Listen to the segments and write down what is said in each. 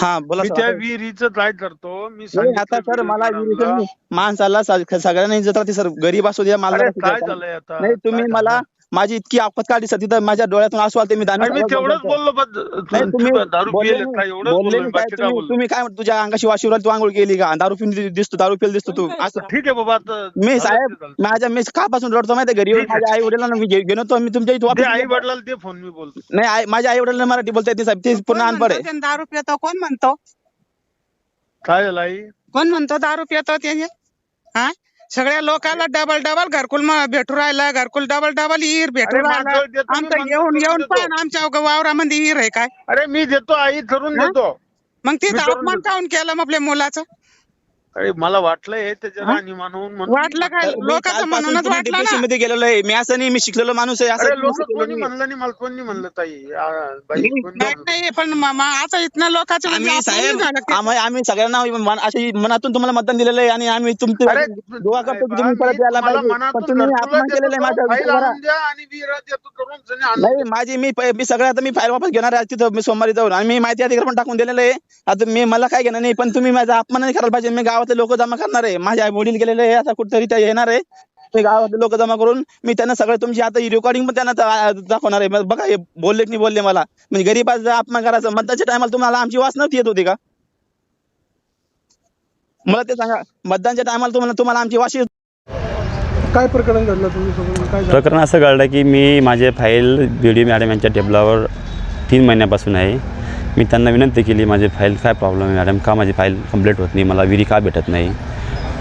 हा बोला मी त्या विहिरीचं काय करतो. मी नाही, सांगितलं आता सर मला माणसाला सगळ्यांना इज्जत राहते सर गरीब असू द्या अरे मालदार काय झालंय आता? नाही तुम्ही काय मला? माझी इतकी आपत काढली सर तिथं माझ्या डोळ्यातून असू आले मी दाना मी तेवढंच बोललो तुम्ही दारू पिले नाही. काय एवढंच बोलले मी, काय तुम्ही तुम्ही काय म्हणता, तुझ्या अंगाशी वाशीवर तू आंघोळ केली का? दारू पिऊन दिसतो दारू पिल दिसतो तू. असं ठीक आहे बाबा आता मी साहेब माझ्या मी कापासून रडतो माहिती घरी माझ्या आई वडिलांना मी घेऊन येतो मी तुमच्या इथे वापस आई वडिलांना ते फ़ोन मी बोलतो. नाही आई- माझ्या आई वडिलांना मराठी बोलता येत साहेब ते पूर्ण अनपड आहे. दारू पितो कोण म्हणतो? काय झालं आई? कोण म्हणतो दारू पितो त्याने? हा? सगळ्या लोकांना डबल डबल घरकुल म- भेटू राहिला घरकुल डबल डबल हिर भेटू राहिला मागं देतो मी, आमचं येऊन देतो, येऊन देतो. पण आमच्या वावरामध्ये हिर आहे काय अरे मी देतो आई ठरून हा? देतो मग मी तिथं करून अपमान देतो. काऊन केलं मग आपल्या मुलाचं अरे मला त्याच्या हा? राणी म्हणून म्हणून वाटलं काय मी लोकांचं कालपासून म्हणूनच तुम्ही वाटलं depression ना. मध्ये गेलेलो आहे. मी असं नाही मी शिकलेलो माणूस आहे. असं अरे लोक कोणी. म्हणलं नाही मला कोणी म्हणलं ताई. आ, बाई नाही, कोणी नाही म्हणलं? नाही पण म- म- आता इथनं लोकांचं म्हणजे आम्ही अपमान साहेब झालं ते. आम्ही आम्ही सगळ्यांना मन- अशी मनातून तुम्हाला मतदान दिलेलं आहे आणि आम्ही तुमचे अरे दुआ करतो की तुम्ही परत यायला तुम्हाला पाहिजे. मनातून तुम्ही घरकुलं अपमान देतो केलेलं आहे करून माझ्या फाईल जरा- आणून द्या आणि विहिरा देतो करून सनी आणून नाही. माझी मी प- मी सगळं आता मी फाईल वापस घेणार आहे तिथं मी सोमवारी जाऊन. आणि मी माहिती अधिकार पण टाकून दिलेलं आहे. आता मी मला काय घेणार नाही पण तुम्ही माझा अपमान नाही करायला पाहिजे. मी गावातले लोक जमा करणार आहे. माझे आई वडील गेलेले आहे आता कुठेतरी ते येणार आहे. मी गावातले लोक जमा करून मी त्यांना सगळं तुमची आता रेकॉर्डिंग पण त्यांना दा- दाखवणार आहे. मग बघा हे बोलले की नाही बोलले मला. म्हणजे गरीबाचा अपमान करायचा. मतदानच्या टायमाला तुम्हाला आमची वास नव्हती येत होती का? मला ते सांगा. मतदानच्या टायमाला तुम्हाला तुम्हाला आमची वास येत काय प्रकरण घडलं तुम्ही सोबत? काय झालं? प्रकरण असं घडलं की मी माझे फाईल बी डी मॅडम यांच्या टेबलावर तीन महिन्यापासून आहे. मी त्यांना विनंती केली माझी फाईल काय प्रॉब्लेम आहे मॅडम का माझी फाईल कंप्लीट होत नाही? मला विहिरी का भेटत नाही?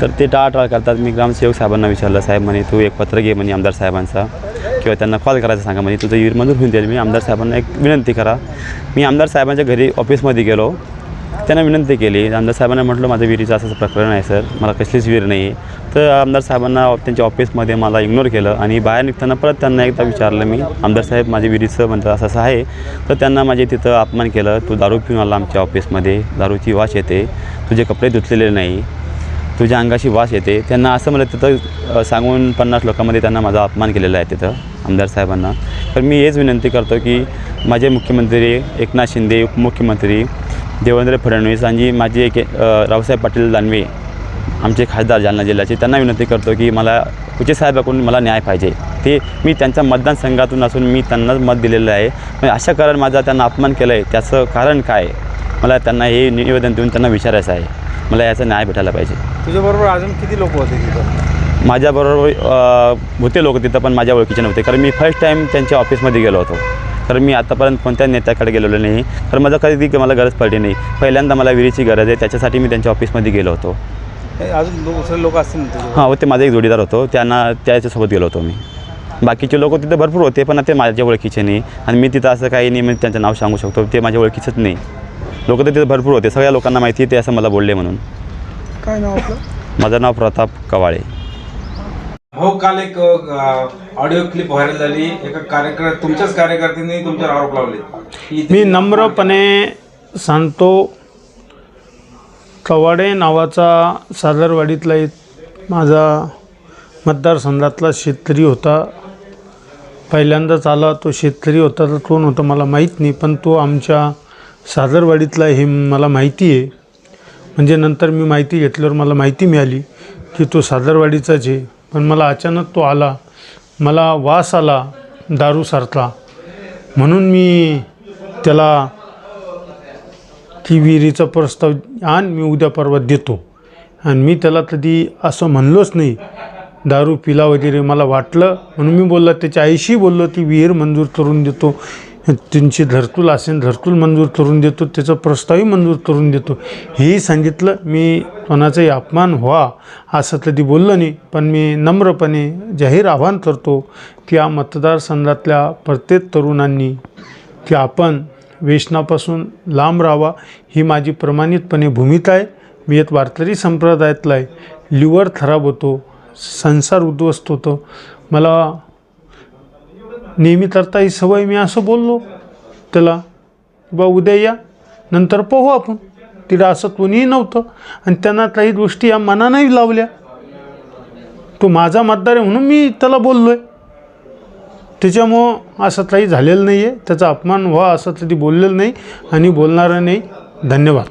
तर ते टाळाटाळ करतात. मी ग्रामसेवक साहेबांना विचारलं साहेब म्हणे तू एक पत्र घे म्हणे आमदार साहेबांचा किंवा त्यांना कॉल करायचा सांगा म्हणे. तुझं विहीर मंजूर होऊन जाईल. मी आमदार साहेबांना एक विनंती करा. मी आमदार साहेबांच्या घरी ऑफिसमध्ये गेलो. त्यांना विनंती केली. आमदार साहेबांना म्हटलं माझं विहिरीचं असं प्रकरण आहे सर. मला कसलीच विहीर नाही. आहे तर आमदार साहेबांना त्यांच्या ऑफिसमध्ये मला इग्नोर केलं आणि बाहेर निघताना परत त्यांना एकदा विचारलं मी आमदार साहेब माझ्या विहिरीचं म्हटलं असं असं आहे. तर त्यांना माझे तिथं अपमान केलं. तू दारू पिऊन आला आमच्या ऑफिसमध्ये. दारूची वास येते. तुझे कपडे धुतलेले नाही. तुझ्या अंगाशी वास येते. त्यांना असं मला तिथं सांगून पन्नास लोकांमध्ये त्यांना माझा अपमान केलेला आहे तिथं आमदार साहेबांना. तर मी हेच विनंती करतो की माझे मुख्यमंत्री एकनाथ शिंदे उपमुख्यमंत्री देवेंद्र फडणवीस आणि माझे एक रावसाहेब पाटील दानवे आमचे खासदार जालना जिल्ह्याचे त्यांना विनंती करतो की मला उचित साहेबाकडून मला न्याय पाहिजे. ते मी त्यांच्या मतदारसंघातून असून मी त्यांनाच मत दिलेलं आहे. म्हणजे अशा कारण माझा त्यांना अपमान केलं आहे त्याचं कारण काय? मला त्यांना हे निवेदन देऊन त्यांना विचारायचं आहे. मला याचा न्याय भेटायला पाहिजे. तुझ्याबरोबर अजून किती लोक होते तिथं? माझ्याबरोबर होते लोक तिथं पण माझ्या ओळखीचे नव्हते. कारण मी फर्स्ट टाईम त्यांच्या ऑफिसमध्ये गेलो होतो. कारण मी आतापर्यंत कोणत्या नेत्याकडे गेलेलो नाही. कारण माझं कधी मला गरज पडली नाही. पहिल्यांदा मला विहिरीची गरज आहे त्याच्यासाठी मी त्यांच्या ऑफिसमध्ये गेलो होतो. अजून दुसरे लोक असतील हां होते. माझा एक जोडीदार होतो. त्यांना त्याच्यासोबत गेलो होतो मी. बाकीचे लोक तिथे भरपूर होते पण ते माझ्या ओळखीचे नाही. आणि मी तिथं असं काही नाही म्हणजे त्यांचं नाव सांगू शकतो. ते माझ्या ओळखीचंच नाही. लोक तर तिथे भरपूर होते. सगळ्या लोकांना माहिती आहे ते असं मला बोलले म्हणून. काय नाव आपलं? माझं नाव प्रताप कवाळे. हो काल एक ऑडिओ क्लिप व्हायरल झाली. एका कार्यकर तुमच्याच कार्यकर्त्यांनी तुमच्यावर आरोप लावले मी नम्रपणे सांगतो कवाडे नावाचा सादरवाडीतला एक माझा मतदारसंघातला शेतकरी होता. पहिल्यांदाच आला तो शेतकरी होता तर कोण होता मला माहीत नाही पण तो आमच्या सादरवाडीतला हे मला माहिती आहे. म्हणजे नंतर मी माहिती घेतल्यावर मला माहिती मिळाली की तो सादरवाडीचाच आहे. पण मला अचानक तो आला. मला वास आला दारू सारखा. म्हणून मी त्याला ती विहिरीचा प्रस्ताव आण मी उद्या परवा देतो. आणि मी त्याला कधी असं म्हणलोच नाही. दारू पिला वगैरे मला वाटलं. म्हणून मी बोलला त्याच्या आईशी बोललो ती विहीर मंजूर करून देतो. त्यांची धरतूल असेल धरतूल मंजूर करून देतो त्याचं प्रस्तावही मंजूर करून देतो. हेही सांगितलं मी कोणाचाही अपमान व्हा असं कधी बोललो नाही पण मी नम्रपणे जाहीर आव्हान करतो की या मतदारसंघातल्या प्रत्येक तरुणांनी की आपण वेशनापासून लांब राहावा ही माझी प्रमाणितपणे भूमिका आहे. मी एक वारकरी संप्रदायातला आहे. लिव्हर खराब होतो संसार उद्ध्वस्त होतो. मला नेहमी करता ही सवय मी असं बोललो. त्याला बा उद्या या नंतर पाहू आपण. तिला असं कोणीही नव्हतं. आणि त्यांना काही गोष्टी या मनानंही लावल्या. तो माझा मतदार आहे म्हणून मी त्याला बोललो आहे त्याच्यामुळं असं काही झालेलं नाही आहे त्याचा अपमान व्हा असं कधी बोललेलं नाही. आणि बोलणारं नाही. धन्यवाद.